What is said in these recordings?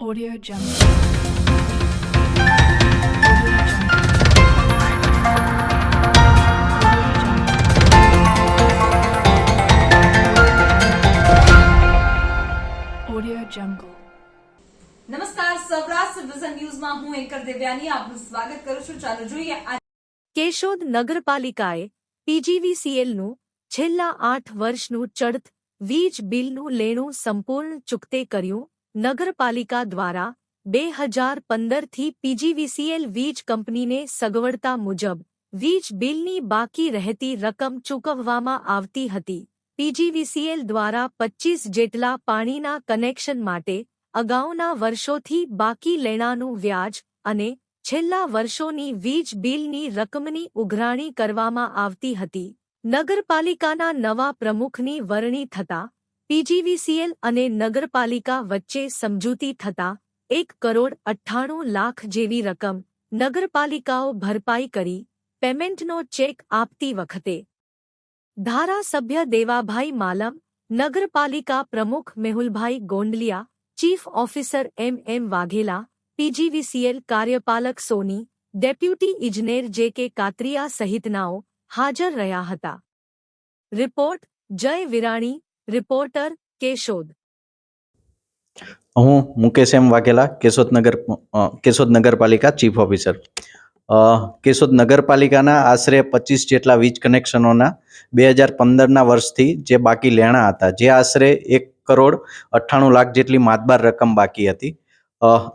Audio Jungle. Audio Jungle. Audio Jungle. નમસ્કાર Saurashtra vision ન્યૂઝમાં હું એન્કર દેવ્યાની આપનું સ્વાગત કરું છું ચાલો જોઈએ આ કેશોદ નગરપાલિકાએ પીજીવીસીએલનું છેલ્લા આઠ વર્ષનું ચડત વીજ બિલનું લેણું સંપૂર્ણ ચૂકતે કર્યું નગરપાલિકા દ્વારા બે હજાર પંદરથી પીજીવીસીએલ વીજ કંપનીને સગવડતા મુજબ વીજ બિલની બાકી રહેતી રકમ ચૂકવવામાં આવતી હતી. પીજીવીસીએલ દ્વારા પચ્ચીસ જેટલા પાણીના કનેક્શન માટે અગાઉના વર્ષોથી બાકી લેણાનું વ્યાજ અને છેલ્લા વર્ષોની વીજ બિલની રકમની ઉઘરાણી કરવામાં આવતી હતી. નગરપાલિકાના નવા પ્રમુખની વરણી થતાં પીજીવીસીએલ અને નગરપાલિકા વચ્ચે સમજૂતી થતાં એક કરોડ અઠ્ઠાણું લાખ જેવી રકમ નગરપાલિકાઓ ભરપાઈ કરી પેમેન્ટનો ચેક આપતી વખતે. ધારાસભ્ય દેવાભાઈ માલમ, નગરપાલિકા પ્રમુખ Mehulbhai Gondaliya, chief officer M M Vaghela, PGVCL કાર્યપાલક સોની, ડેપ્યુટી ઇજનેર જે કે કાત્રિયા સહિતનાઓ હાજર રહ્યા હતા. રિપોર્ટ જય વિરાણી રિપોર્ટર કેશોદ. હું મુકેશ એમ વાઘેલા, કેશોદ નગર કેશોદ નગરપાલિકા ચીફ ઓફિસર. કેશોદ નગરપાલિકાના આશરે પચીસ જેટલા વીજ કનેક્શનોના બે હજાર પંદરના વર્ષથી જે બાકી લેણા હતા, જે આશરે એક કરોડ અઠ્ઠાણું લાખ જેટલી માતબાર રકમ બાકી હતી.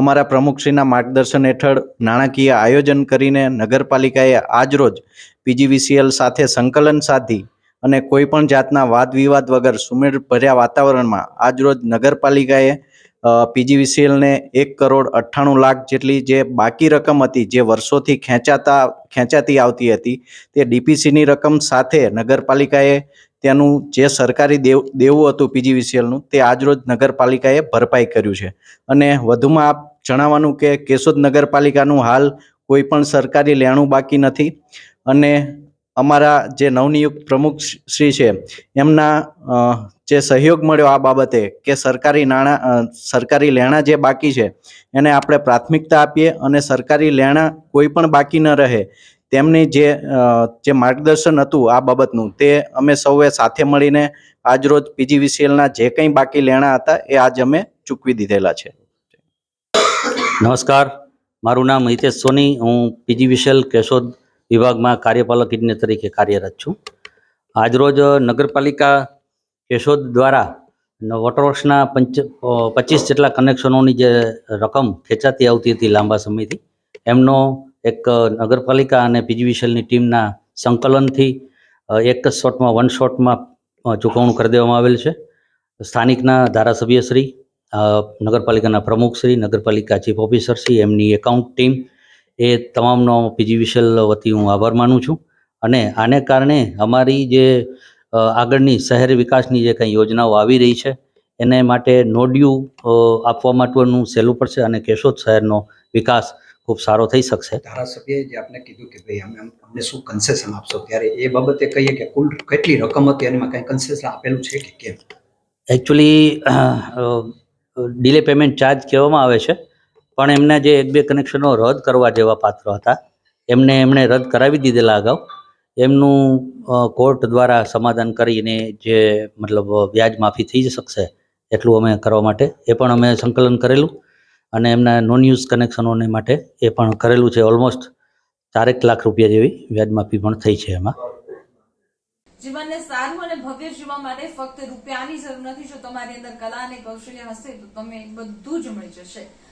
અમારા પ્રમુખશ્રીના માર્ગદર્શન હેઠળ નાણાકીય આયોજન કરીને નગરપાલિકાએ આજરોજ પીજીવીસીએલ સાથે સંકલન સાધી અને કોઈ પણ જાતના વાદ વિવાદ વગર સુમેળભર્યા વાતાવરણમાં આજરોજ નગરપાલિકાએ પીજીવીસીએલને એક કરોડ અઠ્ઠાણું લાખ જેટલી જે બાકી રકમ હતી, જે વર્ષોથી ખેંચાતા, ખેંચાતી આવતી હતી, તે ડીપીસીની રકમ સાથે નગરપાલિકાએ તેનું જે સરકારી દેવ, દેવું હતું પીજીવીસીએલનું તે આજરોજ નગરપાલિકાએ ભરપાઈ કર્યું છે. અને વધુમાં આપ જણાવવાનું કે કેશોદ નગરપાલિકાનું હાલ કોઈ પણ સરકારી લેણું બાકી નથી. અને અમારા જે નવનિયુક્ત પ્રમુખ શ્રી છે, એમના જે સહયોગ મળ્યો આ બાબતે કે સરકારી નાણાં સરકારી લેણાં જે બાકી છે, એને આપણે પ્રાથમિકતા આપીએ અને સરકારી લેણાં કોઈ પણ બાકી ન રહે, તેમની જે જે માર્ગદર્શન હતું આ બાબતનું, તે અમે સૌએ સાથે મળીને આજરોજ પીજીવીસીએલના જે કંઈ બાકી લેણાં હતા, એ આજ અમે ચૂકવી દીધેલા છે. નમસ્કાર. મારું નામ હિતેશ સોની, હું પીજી વિશેલ કેશોદ વિભાગમાં કાર્યપાલક ઇજનેર તરીકે કાર્યરત છું. આજરોજ નગરપાલિકા કેશોદ દ્વારા વોટરવર્ક્સના વોટર વર્ક્સના પંચ પચીસ જેટલા કનેક્શનોની જે રકમ ખેંચાતી આવતી હતી લાંબા સમયથી, એમનો એક નગરપાલિકા અને પીજી ટીમના સંકલનથી એક જ શોટમાં, વન શોટમાં ચૂકવણું કરી દેવામાં આવેલ છે. સ્થાનિકના ધારાસભ્યશ્રી નગરપાલિકાના પ્રમુખશ્રી, નગરપાલિકા ચીફ ઓફિસરશ્રી એમની એકાઉન્ટ ટીમ એ તમામનો પીજી વિશેલ વતી હું આભાર માનું છું. અને આને કારણે અમારી જે આગળની શહેરી વિકાસની જે કંઈ યોજનાઓ આવી રહી છે એને માટે નોડ્યુ આપવા માટેનું સહેલું પડશે અને કેશોદ શહેરનો વિકાસ ખૂબ સારો થઈ શકશે. ધારાસભ્યએ જે આપને કીધું કે ભાઈ અમે અમને શું કન્સેશન આપશો ત્યારે એ બાબતે કહીએ કે કુલ કેટલી રકમ હતી અને એમાં કંઈ કન્સેશન આપેલું છે કે કેમ? એકચ્યુઅલી ડિલે પેમેન્ટ ચાર્જ કહેવામાં આવે છે. પણ એમના જે એક બે કનેક્શનો રદ કરવા જેવા પાત્ર હતા, એમને એમણે રદ કરાવી દીધેલા અગાઉ. એમનું કોર્ટ દ્વારા સમાધાન કરીને જે મતલબ વ્યાજ માફી થઈ શકશે એટલું અમે કરવા માટે એ પણ અમે સંકલન કરેલું. અને એમના નોન યુઝ કનેક્શનોને માટે એ પણ કરેલું છે ઓલમોસ્ટ ચારેક લાખ રૂપિયા જેવી વ્યાજ માફી પણ થઈ છે એમાં. જીવનને સારું અને ભવ્ય જીવવા માટે ફક્ત રૂપિયાની જરૂર નથી, જો તમારી અંદર કલા અને કૌશલ્ય હશે તો તમે બધું જ મળી જશે.